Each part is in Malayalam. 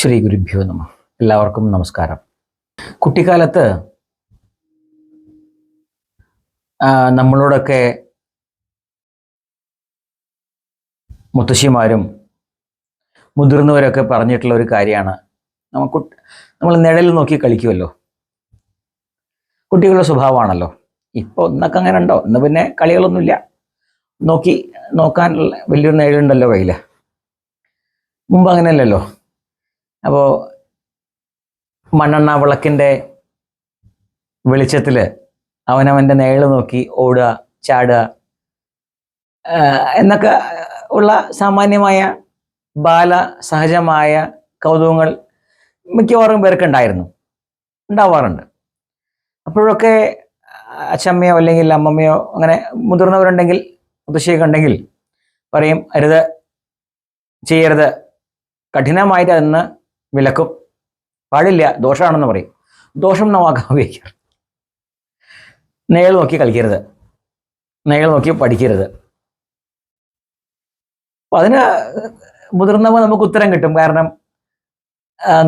ശ്രീ ഗുരുഭ്യോ നമ. എല്ലാവർക്കും നമസ്കാരം. കുട്ടിക്കാലത്ത് നമ്മളോടൊക്കെ മുത്തശ്ശിമാരും മുതിർന്നവരൊക്കെ പറഞ്ഞിട്ടുള്ള ഒരു കാര്യമാണ്. നമുക്ക് നമ്മൾ നിഴലിൽ നോക്കി കളിക്കുമല്ലോ കുട്ടികളുടെ സ്വഭാവമാണല്ലോ. ഇപ്പോൾ ഒന്നൊക്കെ അങ്ങനെ ഉണ്ടോ? ഇന്ന് പിന്നെ കളികളൊന്നുമില്ല. നോക്കി നോക്കാനുള്ള വലിയൊരു നിഴലുണ്ടല്ലോ കയ്യിൽ മുമ്പ് അങ്ങനെയല്ലല്ലോ. അപ്പോൾ മണ്ണെണ്ണ വിളക്കിന്റെ വെളിച്ചത്തിൽ അവനവന്റെ നേൾ നോക്കി ഓടുക ചാടുക എന്നൊക്കെ ഉള്ള സാമാന്യമായ ബാല സഹജമായ കൗതുകങ്ങൾ മിക്കവാറും പേർക്ക് ഉണ്ടായിരുന്നു ഉണ്ടാവാറുണ്ട്. അപ്പോഴൊക്കെ അച്ഛമ്മയോ അല്ലെങ്കിൽ അമ്മമ്മയോ അങ്ങനെ മുതിർന്നവരുണ്ടെങ്കിൽ മുത്തശ്ശിയൊക്കെ ഉണ്ടെങ്കിൽ പറയും അരുത് ചെയ്യരുത് കഠിനമായിട്ട് അതെന്ന് വിലക്കും. പാടില്ല ദോഷമാണെന്ന് പറയും. ദോഷം എന്ന വാക്കാ ഉപയോഗിക്കാറ്. നേൾ നോക്കി കളിക്കരുത്. നേൾ നോക്കി പഠിക്കരുത്. അപ്പൊ അതിന് മുതിർന്നവ നമുക്ക് ഉത്തരം കിട്ടും. കാരണം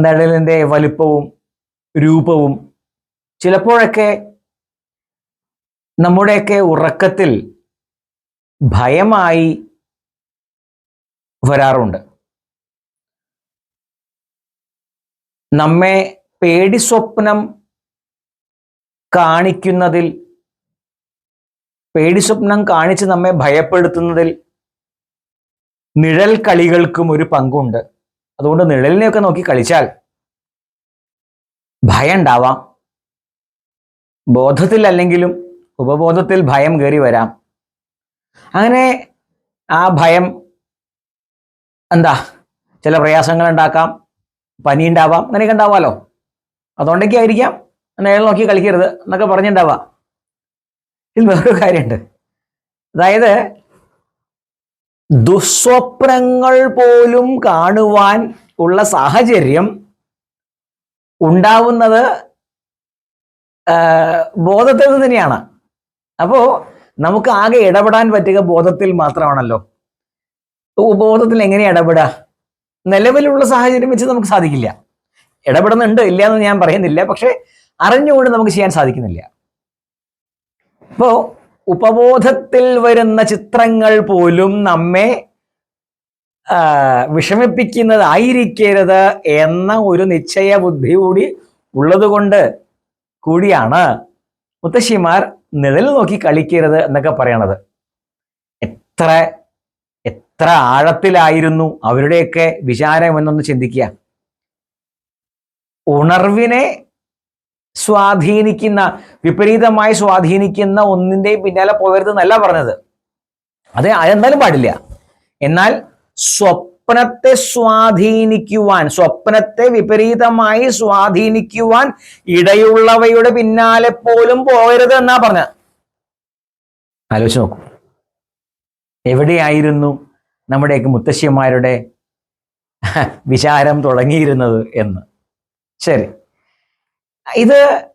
നിഴലിന്റെ വലിപ്പവും രൂപവും ചിലപ്പോഴൊക്കെ നമ്മുടെയൊക്കെ ഉറക്കത്തിൽ ഭയമായി വരാറുണ്ട്. നമ്മെ പേടി സ്വപ്നം കാണിക്കുന്നതിൽ പേടി സ്വപ്നം കാണിച്ച് നമ്മെ ഭയപ്പെടുത്തുന്നതിൽ നിഴൽ കളികൾക്കും ഒരു പങ്കുണ്ട്. അതുകൊണ്ട് നിഴലിനെയൊക്കെ നോക്കി കളിച്ചാൽ ഭയം ഉണ്ടാവാം. ബോധത്തിൽ അല്ലെങ്കിലും ഉപബോധത്തിൽ ഭയം കയറി വരാം. അങ്ങനെ ആ ഭയം എന്താ? ചില പ്രയാസങ്ങൾ ഉണ്ടാക്കാം. പനി ഉണ്ടാവാം അങ്ങനെയൊക്കെ ഉണ്ടാവാമല്ലോ. അതുകൊണ്ടൊക്കെ ആയിരിക്കാം നേരെ നോക്കി കളിക്കരുത് എന്നൊക്കെ പറഞ്ഞിട്ടുണ്ടാവാം. ഇതിൽ വേറൊരു കാര്യമുണ്ട്. അതായത് ദുസ്വപ്നങ്ങൾ പോലും കാണുവാൻ ഉള്ള സാഹചര്യം ഉണ്ടാവുന്നത് ബോധത്തിൽ നിന്ന് തന്നെയാണ്. അപ്പോ നമുക്ക് ആകെ ഇടപെടാൻ പറ്റുക ബോധത്തിൽ മാത്രമാണല്ലോ. ബോധത്തിൽ എങ്ങനെ ഇടപെടുക? നിലവിലുള്ള സാഹചര്യം വെച്ച് നമുക്ക് സാധിക്കില്ല. ഇടപെടുന്നുണ്ട് ഇല്ല എന്ന് ഞാൻ പറയുന്നില്ല. പക്ഷെ അറിഞ്ഞുകൊണ്ട് നമുക്ക് ചെയ്യാൻ സാധിക്കുന്നില്ല. ഇപ്പോ ഉപബോധത്തിൽ വരുന്ന ചിത്രങ്ങൾ പോലും നമ്മെ വിഷമിപ്പിക്കുന്നതായിരിക്കരുത് എന്ന ഒരു നിശ്ചയ ബുദ്ധി കൂടി ഉള്ളതുകൊണ്ട് കൂടിയാണ് മുത്തശ്ശിമാർ നിഴൽ നോക്കി കളിക്കരുത് എന്നൊക്കെ പറയണത്. എത്ര എത്ര ആഴത്തിലായിരുന്നു അവരുടെയൊക്കെ വിചാരം എന്നൊന്ന് ചിന്തിക്കുക. ഉണർവിനെ സ്വാധീനിക്കുന്ന വിപരീതമായി സ്വാധീനിക്കുന്ന ഒന്നിന്റെയും പിന്നാലെ പോകരുത് എന്നല്ല പറഞ്ഞത്. അത് അതെന്തായാലും പാടില്ല. എന്നാൽ സ്വപ്നത്തെ സ്വാധീനിക്കുവാൻ സ്വപ്നത്തെ വിപരീതമായി സ്വാധീനിക്കുവാൻ ഇടയുള്ളവയുടെ പിന്നാലെ പോലും പോകരുത് എന്നാ പറഞ്ഞത്. ആലോചിച്ച് നോക്കൂ. എവിടെയായിരുന്നു നമ്മുടെയൊക്കെ മുത്തശ്ശിമാരുടെ വിചാരം തുടങ്ങിയിരുന്നത് എന്ന്. ശരി. ഇത്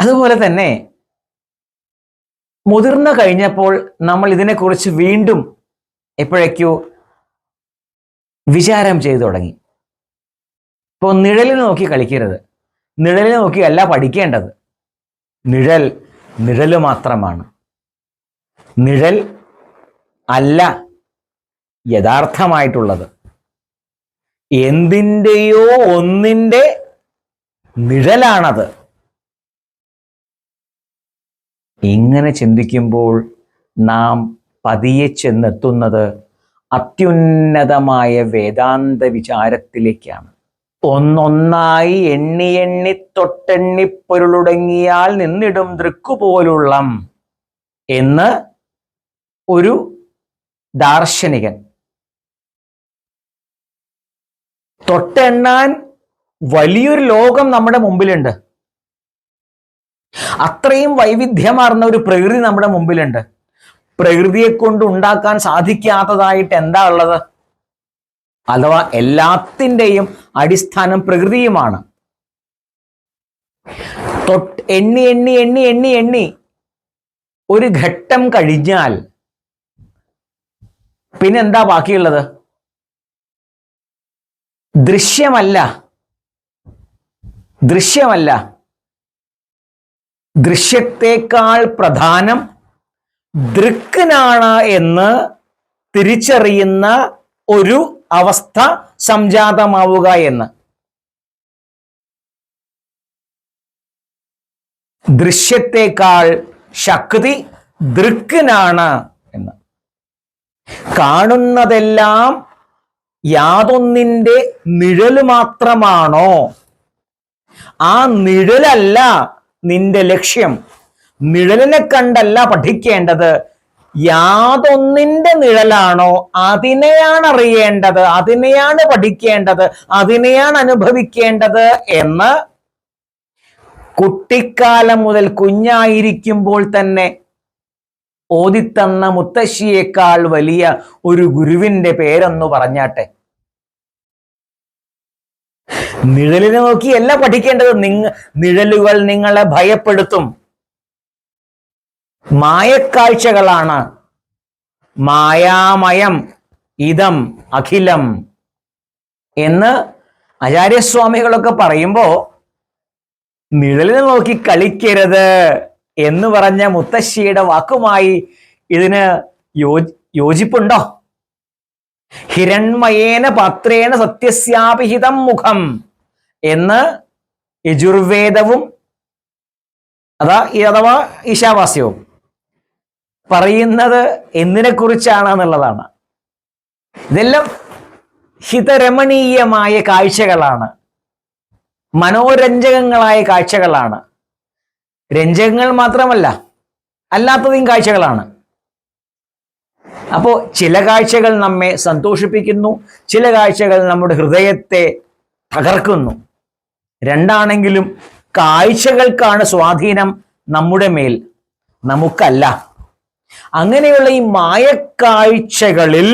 അതുപോലെ തന്നെ മുതിർന്ന കഴിഞ്ഞപ്പോൾ നമ്മൾ ഇതിനെക്കുറിച്ച് വീണ്ടും എപ്പോഴേക്കോ വിചാരം ചെയ്തു തുടങ്ങി. ഇപ്പോൾ നിഴലിന് നോക്കി കളിക്കരുത്. നിഴലിനെ നോക്കി അല്ല പഠിക്കേണ്ടത്. നിഴൽ നിഴൽ മാത്രമാണ്. നിഴൽ അല്ല യഥാർത്ഥമായിട്ടുള്ളത്. എന്തിന്റെയോ ഒന്നിന്റെ നിഴലാണത്. ഇങ്ങനെ ചിന്തിക്കുമ്പോൾ നാം പതിയെ ചെന്നെത്തുന്നത് അത്യുന്നതമായ വേദാന്ത വിചാരത്തിലേക്കാണ്. ഒന്നൊന്നായി എണ്ണി എണ്ണി തൊട്ടെണ്ണി പൊരുളുടങ്ങിയാൽ നിന്നിടും ദൃക്കുപോലുള്ളം എന്ന് ഒരു ദാർശനികൻ തൊട്ടെണ്ണാൻ വലിയൊരു ലോകം നമ്മുടെ മുമ്പിലുണ്ട്. അത്രയും വൈവിധ്യമാർന്ന ഒരു പ്രകൃതി നമ്മുടെ മുമ്പിലുണ്ട്. പ്രകൃതിയെ കൊണ്ട് ഉണ്ടാക്കാൻ സാധിക്കാത്തതായിട്ട് എന്താ ഉള്ളത്? അഥവാ എല്ലാത്തിന്റെയും അടിസ്ഥാനം പ്രകൃതിയുമാണ്. എണ്ണി എണ്ണി എണ്ണി എണ്ണി എണ്ണി ഒരു ഘട്ടം കഴിഞ്ഞാൽ പിന്നെന്താ ബാക്കിയുള്ളത്? ദൃശ്യമല്ല. ദൃശ്യമല്ല. ദൃശ്യത്തേക്കാൾ പ്രധാനം ദൃക്കിനാണ് എന്ന് തിരിച്ചറിയുന്ന ഒരു അവസ്ഥ സംജാതമാവുക എന്ന്. ദൃശ്യത്തേക്കാൾ ശക്തി ദൃക്കിനാണ് എന്ന്. കാണുന്നതെല്ലാം യാതൊന്നിന്റെ നിഴൽ മാത്രമാണോ? ആ നിഴലല്ല നിന്റെ ലക്ഷ്യം. നിഴലിനെ കണ്ടല്ല പഠിക്കേണ്ടത്. യാതൊന്നിന്റെ നിഴലാണോ? അതിനെയാണ് അറിയേണ്ടത്. അതിനെയാണ് പഠിക്കേണ്ടത്. അതിനെയാണ് അനുഭവിക്കേണ്ടത് എന്ന് കുട്ടിക്കാലം മുതൽ കുഞ്ഞായിരിക്കുമ്പോൾ തന്നെ ഓതിത്തന്ന മുത്തശ്ശിയേക്കാൾ വലിയ ഒരു ഗുരുവിന്റെ പേരൊന്നു പറഞ്ഞാട്ടെ. നിഴലിനെ നോക്കിയല്ല പഠിക്കേണ്ടത് നിങ്ങ നിഴലുകൾ നിങ്ങളെ ഭയപ്പെടുത്തും. മായക്കാഴ്ചകളാണ്. മായാമയം ഇതം അഖിലം എന്ന് ആചാര്യസ്വാമികളൊക്കെ പറയുമ്പോ നിഴലിനെ നോക്കി കളിക്കരുത്. എന്ന് പറഞ്ഞ മുത്തശ്ശിയുടെ വാക്കുമായി ഇതിന് യോജിപ്പുണ്ടോ? ഹിരൺമയേന പാത്രേണ സത്യസ്യാപിഹിതം മുഖം എന്ന് യജുർവേദവും അതാ അഥവാ ഈശാവാസ്യവും പറയുന്നത് എന്തിനെ കുറിച്ചാണ് എന്നുള്ളതാണ് ഇതെല്ലാം ഹിതരമണീയമായ കാഴ്ചകളാണ്. മനോരഞ്ജകങ്ങളായ കാഴ്ചകളാണ്. രഞ്ജകങ്ങൾ മാത്രമല്ല അല്ലാത്തതും കാഴ്ചകളാണ്. അപ്പോൾ ചില കാഴ്ചകൾ നമ്മെ സന്തോഷിപ്പിക്കുന്നു ചില കാഴ്ചകൾ നമ്മുടെ ഹൃദയത്തെ തകർക്കുന്നു. രണ്ടാണെങ്കിലും കാഴ്ചകൾക്കാണ് സ്വാധീനം നമ്മുടെ മേൽ നമുക്കല്ല. അങ്ങനെയുള്ള ഈ മായക്കാഴ്ചകളിൽ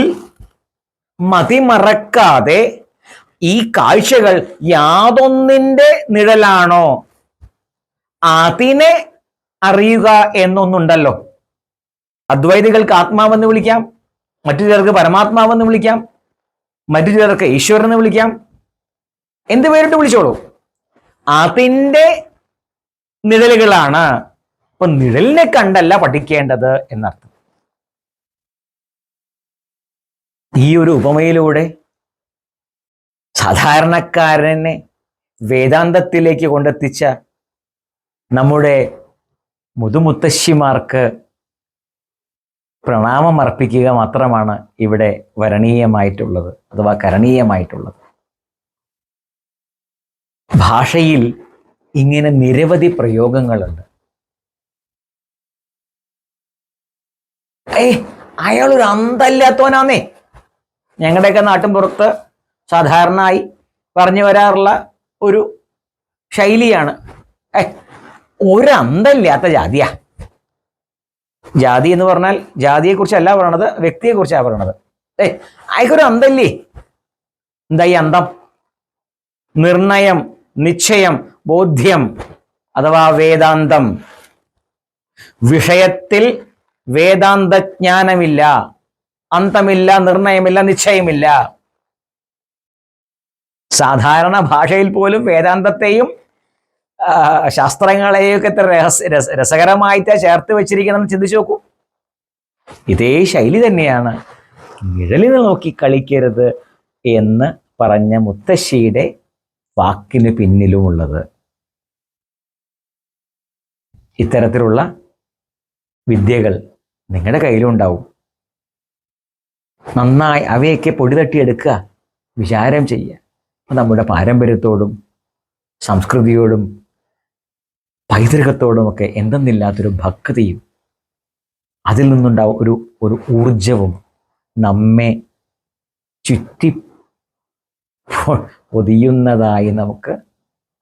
മതിമറക്കാതെ ഈ കാഴ്ചകൾ യാതൊന്നിന്റെ നിഴലാണോ? അതിനെ അറിയുക എന്നൊന്നുണ്ടല്ലോ. അദ്വൈതികൾക്ക് ആത്മാവെന്ന് വിളിക്കാം. മറ്റു ചിലർക്ക് പരമാത്മാവെന്ന് വിളിക്കാം. മറ്റു ചിലർക്ക് ഈശ്വരൻ എന്ന് വിളിക്കാം. എന്ത് പേരിട്ട് വിളിച്ചോളൂ? അതിന്റെ നിഴലുകളാണ്. അപ്പൊ നിഴലിനെ കണ്ടല്ല പഠിക്കേണ്ടത് എന്നർത്ഥം. ഈ ഒരു ഉപമയിലൂടെ സാധാരണക്കാരനെ വേദാന്തത്തിലേക്ക് കൊണ്ടെത്തിച്ച നമ്മുടെ മുതുമുത്തശ്ശിമാർക്ക് പ്രണാമം അർപ്പിക്കുക മാത്രമാണ് ഇവിടെ വരണീയമായിട്ടുള്ളത് അഥവാ കരണീയമായിട്ടുള്ളത്. ഭാഷയിൽ ഇങ്ങനെ നിരവധി പ്രയോഗങ്ങളുണ്ട്. ഏയ് അയാളൊരു അന്തല്ലാത്തവനാന്നേ. ഞങ്ങളുടെയൊക്കെ നാട്ടിൻ പുറത്ത് സാധാരണയായി പറഞ്ഞു വരാറുള്ള ഒരു ശൈലിയാണ്. ഏ ഒരു അന്തല്ലാത്ത ജാതിയാ. ജാതി എന്ന് പറഞ്ഞാൽ ജാതിയെ കുറിച്ചല്ല പറയണത് വ്യക്തിയെ കുറിച്ചാ പറയണത്. ഏ അയക്കൊരു അന്തല്ലേ എന്താ ഈ അന്തം? നിർണയം നിശ്ചയം ബോധ്യം അഥവാ വേദാന്തം. വിഷയത്തിൽ വേദാന്തജ്ഞാനമില്ല അന്തമില്ല നിർണയമില്ല നിശ്ചയമില്ല. സാധാരണ ഭാഷയിൽ പോലും വേദാന്തത്തെയും ആ, ശാസ്ത്രങ്ങളെയും എത്ര രസ- രസകരമായിട്ട് ചേർത്ത് വെച്ചിരിക്കണം എന്ന് ചിന്തിച്ചു നോക്കൂ. ഇതേ ശൈലി തന്നെയാണ്. നിഴലിന് നോക്കി കളിക്കരുത് എന്ന് പറഞ്ഞ മുത്തശ്ശിയുടെ വാക്കിന് പിന്നിലുമുള്ളത്. ഇത്തരത്തിലുള്ള വിദ്യകൾ നിങ്ങളുടെ കയ്യിലുണ്ടാവും. നന്നായി അവയൊക്കെ പൊടി തട്ടിയെടുക്കുക വിചാരം ചെയ്യുക. നമ്മുടെ പാരമ്പര്യത്തോടും സംസ്കൃതിയോടും പൈതൃകത്തോടുമൊക്കെ എന്തെന്നില്ലാത്തൊരു ഭക്തിയും അതിൽ നിന്നുണ്ടാവും ഒരു ഒരു ഊർജവും നമ്മെ ചുറ്റി പൊതിയുന്നതായി നമുക്ക്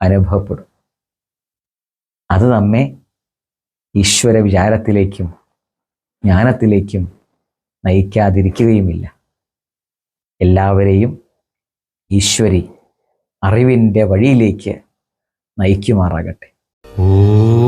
അനുഭവപ്പെടും. അത് നമ്മെ ഈശ്വര വിചാരത്തിലേക്കും ജ്ഞാനത്തിലേക്കും നയിക്കാതിരിക്കുകയുമില്ല. എല്ലാവരെയും ഈശ്വരി അറിവിന്റെ വഴിയിലേക്ക് നയിക്കുമാറാകട്ടെ. 无。